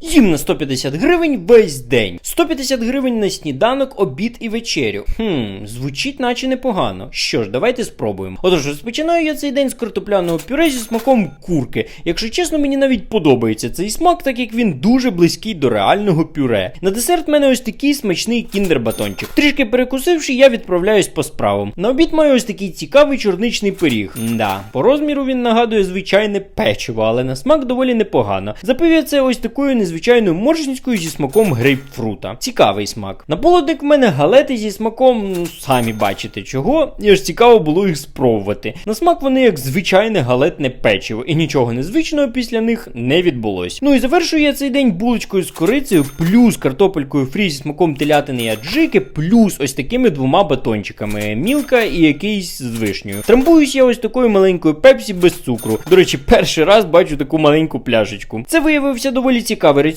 Їм на 150 гривень весь день. 150 гривень на сніданок, обід і вечерю. Хм, звучить наче непогано. Що ж, давайте спробуємо. Отож, розпочинаю я цей день з картопляного пюре зі смаком курки. Якщо чесно, мені навіть подобається цей смак, так як він дуже близький до реального пюре. На десерт в мене ось такий смачний кіндер-батончик. Трішки перекусивши, я відправляюсь по справам. На обід маю ось такий цікавий чорничний пиріг. Да, по розміру він нагадує звичайне печиво, але на смак доволі непогано. Запив я це ось такою незвичайною моржинською зі смаком грейпфрута. Цікавий смак. На полудник в мене галети зі смаком, ну, самі бачите чого, і аж цікаво було їх спробувати. На смак вони як звичайне галетне печиво, і нічого незвичного після них не відбулось. Ну і завершую я цей день булочкою з корицею, плюс картопелькою фрі зі смаком телятини і аджики, плюс ось такими двома батончиками мілка і якийсь з вишнею. Трамбуюсь я ось такою маленькою пепсі без цукру. До речі, перший раз бачу таку маленьку пляшечку. Це виявився доволі цікавий